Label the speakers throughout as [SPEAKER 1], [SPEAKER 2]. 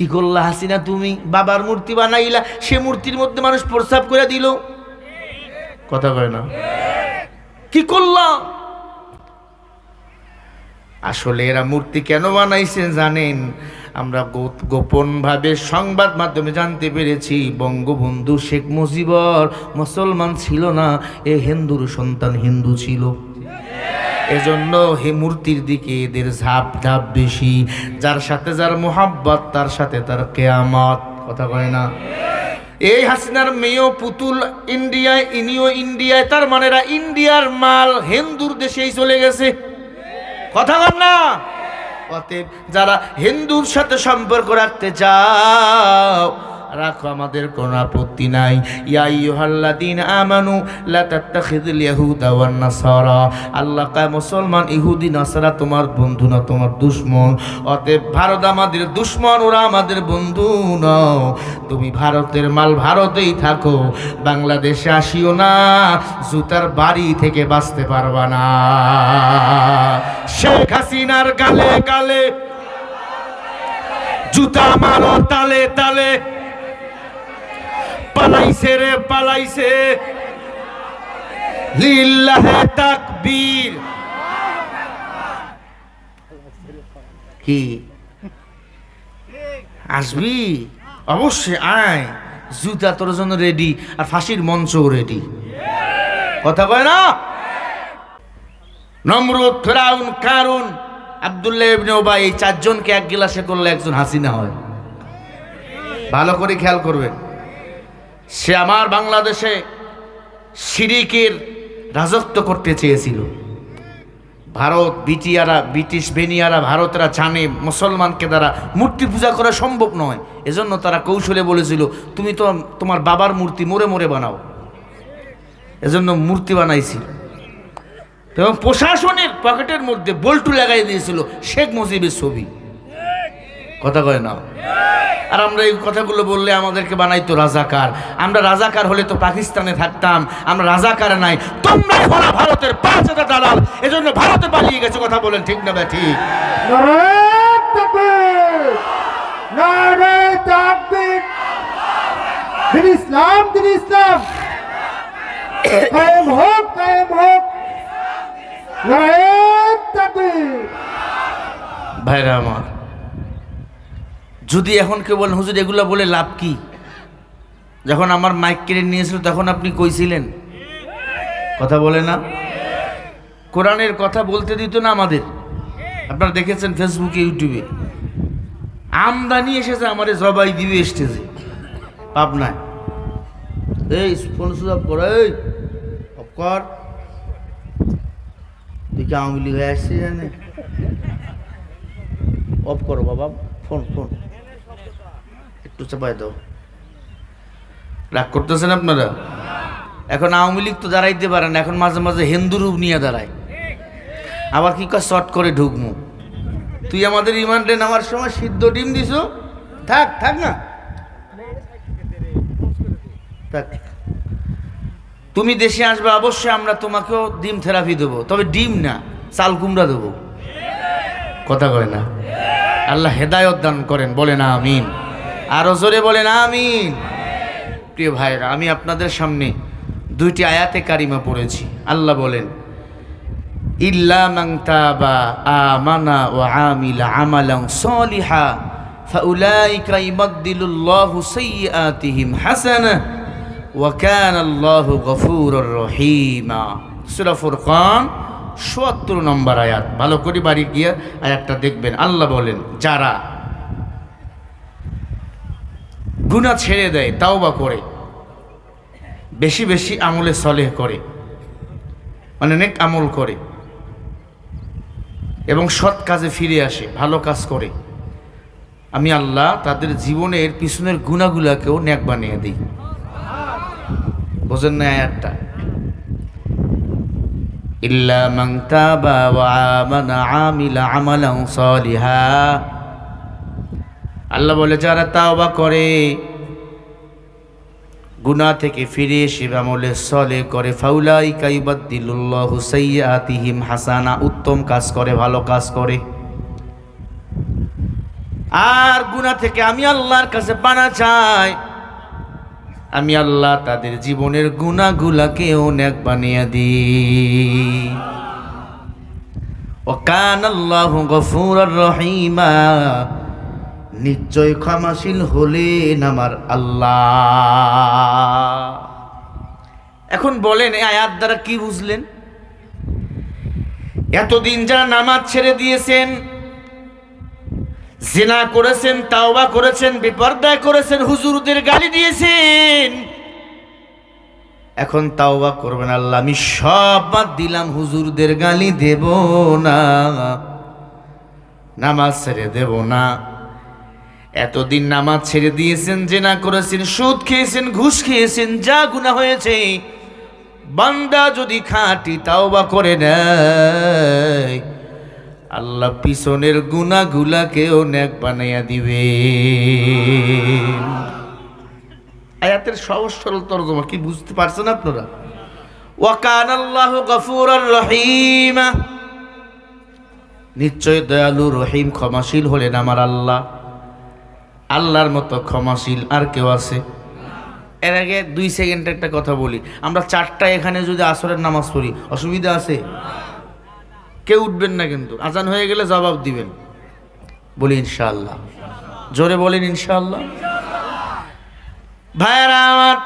[SPEAKER 1] কি করলা হাসিনা তুমি? বাবার মূর্তি বানাইলা, সে মূর্তির মধ্যে মানুষ প্রস্রাব করে দিল। কথা কয় না? কি করলাম আসলে এরা মূর্তি কেন বানাইছে জানেন? আমরা গোপনভাবে সংবাদ মাধ্যমে জানতে পেরেছি, বঙ্গবন্ধু শেখ মুজিবর মুসলমান ছিল না, এ হিন্দুর সন্তান হিন্দু ছিল। এজন্য হে মূর্তির দিকে এদের ঝাপ ঝাপ বেশি, যার সাথে যার মোহাব্বত, তার সাথে তার কেয়ামত। কথা কয় না? এই হাসিনার মেয়েও পুতুল ইন্ডিয়ায়, ইনিও ইন্ডিয়ায়, তার মানেরা ইন্ডিয়ার মাল, হিন্দুর দেশেই চলে গেছে। কথা বল না? অতএব যারা হিন্দুর সাথে সম্পর্ক রাখতে চাও রাখো আমাদের কোনো আপত্তি নাই। ইয়া আইয়ুহাল্লাযীন আমানু, লা তাত্তাখিযুল ইয়াহুদা ওয়ান নাসারা। আল্লাহ কয়, মুসলমান, ইহুদি, নাসারা, তোমার বন্ধু না, তোমার দুশমন। অতএব ভারত আমাদের দুশমন, ওরা আমাদের বন্ধু নাও। তুমি ভারতের মাল ভারতেই থাকো, বাংলাদেশে আসিও না, জুতার বাড়ি থেকে বাঁচতে পারবা না। শেখ হাসিনার গালে গালে, জুতা মারো তালে তালে। পালাইছে রে, পালাইছে। লিল্লাহে তাকবীর। কি? আসবি? অবশ্যই, আয়। জুতা তোর জন্য রেডি আর ফাঁসির মঞ্চও রেডি কথা কয় না? নমরুদ, ফেরাউন, কারুন, আবদুল্লাহ ইবনে ওবাই এই চারজনকে এক গিলাসে করলে একজন হাসিনা হয়। ভালো করে খেয়াল করবেন। সে আমার বাংলাদেশে সিরিকের রাজত্ব করতে চেয়েছিল। ভারত বিটিয়ারা ব্রিটিশ বেনিয়ারা, ভারতরা জানে মুসলমানকে দ্বারা মূর্তি পূজা করা সম্ভব নয়। এজন্য তারা কৌশলে বলেছিল, তুমি তো তোমার বাবার মূর্তি মোড়ে মোড়ে বানাও। এজন্য মূর্তি বানাইছিল। এবং প্রশাসনের পকেটের মধ্যে বল্টু লাগাই দিয়েছিল শেখ মুজিবের ছবি। কথা কয় না? আর আমরা এই কথাগুলো বললে আমাদেরকে বানাইতো রাজাকার। আমরা রাজাকার হলে তো পাকিস্তানে থাকতাম আমরা রাজাকার নাই। তোমরাই হলো ভারতের পাঁচ হাজার দালাল। এজন্য ভারতে পালিয়ে গেছে কথা বলেন ঠিক না বে ঠিক।
[SPEAKER 2] নারায়ণ তাকবীর নারায়ণ তাকবীর দিন ইসলাম দিন ইসলাম। কায়েম হোক কায়েম হোক।
[SPEAKER 1] ভাইরা আমার যদি এখন কেউ বলেন, হুজুর, এগুলো বলে লাভ কি? যখন আমার মাইক কেড়ে নিয়েছিল, তখন আপনি কইছিলেন। কথা বলে না? কোরআনের কথা বলতে দিত না আমাদের। আপনারা দেখেছেন ফেসবুকে ইউটিউবে আমদানি এসেছে, আমারে জবাই দিবে স্টেজে। পাবনায় এই, ফোন সুযোগ কর, এই কর। তুই কি হয়ে আসছিস জানে অফ করো বাবা, ফোন ফোন। রাগ করতেছেন আপনারা? এখন আওয়ামী লীগ তো দাঁড়াইতে পারে না, এখন মাঝে মাঝে হিন্দু রূপ নিয়ে দাঁড়ায়। আবার কি কর শর্ট করে ঢুকমু তুই আমাদের রিমান্ডে নামার সময় সিদ্ধ ডিম দিছ? থাক থাক না। থাক। তুমি দেশে আসবে, অবশ্যই আমরা তোমাকেও ডিম থেরাপি দেবো। তবে ডিম না, চাল কুমড়া দেবো। কথা কয় না? আল্লাহ হেদায়ত দান করেন বলে না আমিন। আরও জোরে বলেন, আমিন। প্রিয় ভাইরা আমি আপনাদের সামনে দুইটি আয়াতে কারিমা পড়েছি। আল্লাহ বলেন, ইল্লা ওয়া আমিলা সলিহা ওয়া কানা আল্লাহু গফুরুর রহিমা। সূরা ফুরকান ৭৪ নম্বর আয়াত। ভালো করে বাড়ি গিয়ে আয়াতটা দেখবেন। আল্লাহ বলেন, যারা গুনাহ ছেড়ে দেয় তাও বা করে। বেশি বেশি আমলে সলেহ করে। মানে অনেক আমল করে। এবং সৎ কাজে ফিরে আসে, ভালো কাজ করে। আমি আল্লাহ তাদের জীবনের পিছনের গুণাগুলাকেও ন্যাক বানিয়ে দিই। বোঝেন না আয়াতটা? ইল্লা মান তাবা ওয়া আমানা আমিলা আমালান সালিহা। আল্লাহ বলে, যারা তাওবা করে গুনা থেকে ফিরে এসে সলে করে ফাউলাই কাইবাদ্দিলুল্লাহু সাইয়্যাতিহিম হাসানা, উত্তম কাজ করে, ভালো কাজ করে। আর গুনা থেকে আমি আল্লাহর কাছে পানা চাই। আমি আল্লাহ তাদের জীবনের গুণাগুলাকে অনেক বানিয়ে দিই। ও কান আল্লাহ গফুর রহিমা। নিশ্চয় ক্ষমাশীল হলেন আমার আল্লাহ। এখন বলেন, এই আয়াত দ্বারা কি বুঝলেন? এতদিন যারা নামাজ ছেড়ে দিয়েছেন, জেনা করেছেন, তাওবা করেছেন, বিপর্দায় করেছেন, হুজুরদের গালি দিয়েছেন, এখন তাওবা করবেন আল্লাহ, আমি সব বাদ দিলাম, হুজুরদের গালি দেব না, নামাজ ছেড়ে দেব না। এতদিন নামাজ ছেড়ে দিয়েছেন, জেনা করেছেন, সুদ খেয়েছেন, ঘুষ খেয়েছেন, যা গুণা হয়েছে, বান্দা যদি খাঁটি তাও বা করে নেয়, আল্লাহ পিছনের গুনাগুলাকেও ন্যাক বানাইয়া দিবে। আয়াতের সহজ সরল তর্জমা, কি বুঝতে পারছেন আপনারা? ওয়াকান আল্লাহ গফুর রহিমা। নিশ্চয় দয়ালু রহিম ক্ষমাশীল হলেন আমার আল্লাহ। আল্লাহর মতো ক্ষমাশীল আর কেউ আছে? এর আগে দুই সেকেন্ড একটা কথা বলি। আমরা চারটা এখানে যদি আসরের নামাজ পড়ি, অসুবিধা আছে? কেউ উঠবেন না কিন্তু। আজান হয়ে গেলে জবাব দিবেন। বলি, ইনশাআল্লাহ। জোরে বলেন, ইনশাআল্লাহ। ভাইয়ারা, আমার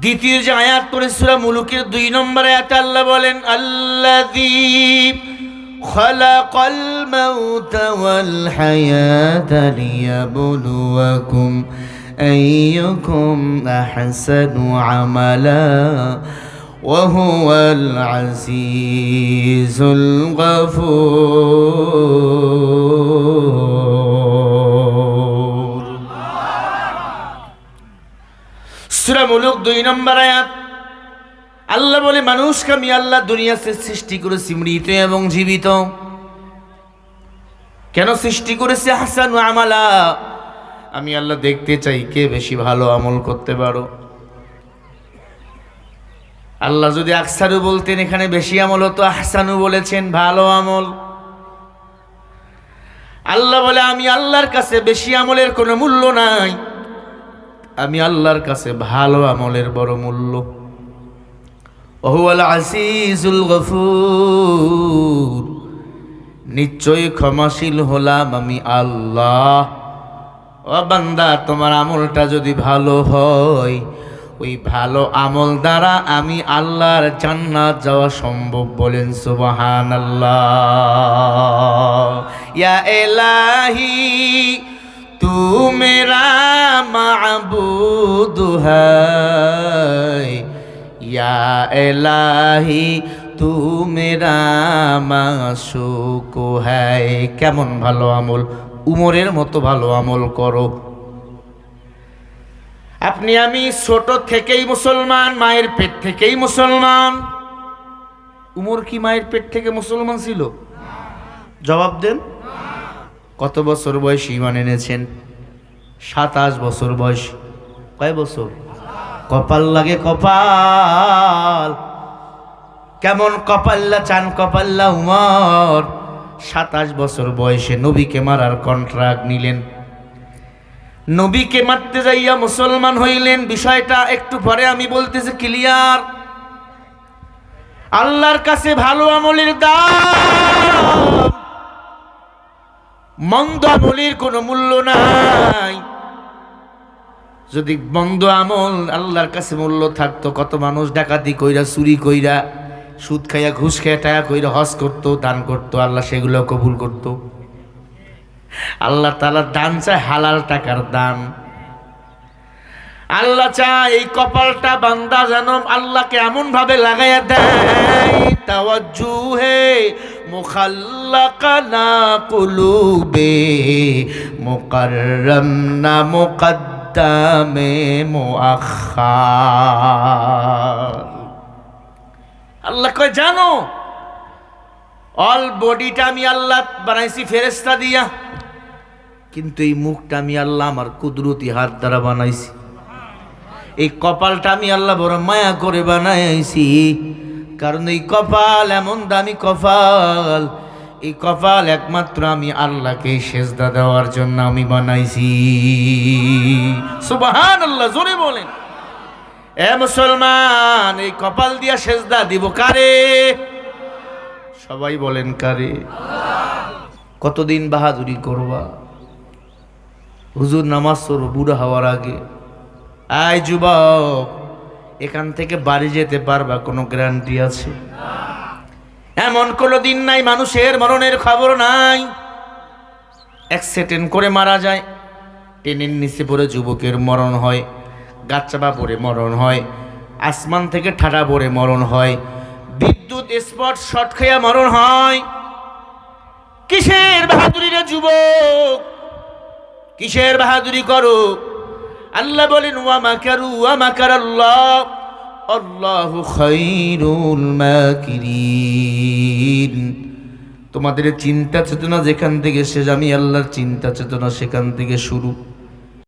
[SPEAKER 1] দ্বিতীয় যে আয়াত পড়ে, সুরা মুলুকের দুই নম্বর আয়াতে আল্লাহ বলেন, আল্লাযী خلق الموت والحياة ليبلوكم أيكم أحسن عملا وهو العزيز الغفور. سورة ملوك دوي نمبر আল্লাহ বলে মানুষকে আমি আল্লাহ দুনিয়াতে সৃষ্টি করেছি মৃত এবং জীবিত। কেন সৃষ্টি করেছে? হাসান আমালা। আমি আল্লাহ দেখতে চাই কে বেশি ভালো আমল করতে পারো। আল্লাহ যদি আকসারু বলতেন, এখানে বেশি আমল হতো। আহসানু বলেছেন, ভালো আমল। আল্লাহ বলে, আমি আল্লাহর কাছে বেশি আমলের কোনো মূল্য নাই। আমি আল্লাহর কাছে ভালো আমলের বড় মূল্য। গফুর। নিশ্চয়ই ক্ষমাশীল হলাম আমি আল্লাহ। ও বান্দা, তোমার আমলটা যদি ভালো হয়, ওই ভালো আমল দ্বারা আমি আল্লাহর জান্নাত যাওয়া সম্ভব বলেন সুবহান আল্লাহ ইয়া এলাহি তু या এলাহি তু মেরা হ্যায়। কেমন ভালো আমল? উমরের মতো ভালো আমল করো। আপনি আমি ছোট থেকেই মুসলমান, মায়ের পেট থেকেই মুসলমান। উমর কি মায়ের পেট থেকে মুসলমান ছিল? জবাব দেন। কত বছর বয়স ইমান এনেছেন? সাতাশ বছর বয়স। কয় বছর? কপাল লাগে কপাল। কেমন কপাল্লা, চান কপাল্লা উমর। সাতাশ বছর বয়সে নবীকে মারার কন্ট্রাক্ট নিলেন। নবীকে মারতে যাইয়া মুসলমান হইলেন। বিষয়টা একটু পরে আমি বলতেছি ক্লিয়ার আল্লাহর কাছে ভালো আমলের দাম। মন্দ আমলের কোনো মূল্য নাই। যদি বন্ধ আমল আল্লাহর কাছে মূল্য থাকতো, কত মানুষ ডাকাতি কইরা, চুরি কইরা, সুদ খাইয়া, ঘুষ খাইয়া, টাকা কইরা হজ করতো, দান করতো, আল্লাহ সেগুলো কবুল করতো। আল্লাহ তালার দান চায় হালাল টাকার দান। আল্লাহ চায় এই কপালটা বান্দা যেন আল্লাহকে এমন ভাবে লাগাইয়া দেয়, তাওয়াজ্জুহে মুখাল্লাকানা কুলুবে মুকাররম না মুআখার আল্লাহ কয়, জানো অল বডিটা আমি আল্লাহ বানাইছি ফেরেস্তা দিয়া। কিন্তু এই মুখটা আমি আল্লাহ আমার কুদরতি হাত দ্বারা বানাইছি। এই কপালটা আমি আল্লাহ বড় মায়া করে বানাইছি। কারণ এই কপাল এমন দামি কপাল এই কপাল একমাত্র আমি আল্লাহকে সেজদা দেওয়ার জন্য আমি বানাইছি। সুবাহান আল্লাহ জোরে বলেন। এ মুসলমান, এই কপাল দিয়া সেজদা দিব কারে? সবাই বলেন কারে? কতদিন বাহাদুরি করবা? হুজুর নামাজ পড়ো, বুড়া হওয়ার আগে। আয় যুবক, এখান থেকে বাড়ি যেতে পারবা, কোনো গ্যারান্টি আছে? এমন কোনো দিন নাই, মানুষের মরণের খবর নাই। অ্যাক্সিডেন্ট করে মারা যায় ট্রেনের নিচে পড়ে যুবকের মরণ হয় গাছচাপা পড়ে মরণ হয়, আসমান থেকে ঠাডা পড়ে মরণ হয়, বিদ্যুৎ, স্পট, শট খেয়া মরণ হয়। কিসের বাহাদুরি রে যুবক? কিসের বাহাদুরি করো? আল্লাহ বলেন, ওয়া মাকারু, ওয়া মাকার আল্লাহ আল্লাহু খাইরুল মাকিরিন। তোমাদের চিন্তা চেতনা যেখান থেকে সে আমি আল্লাহর চিন্তা চেতনা সেখান থেকে শুরু।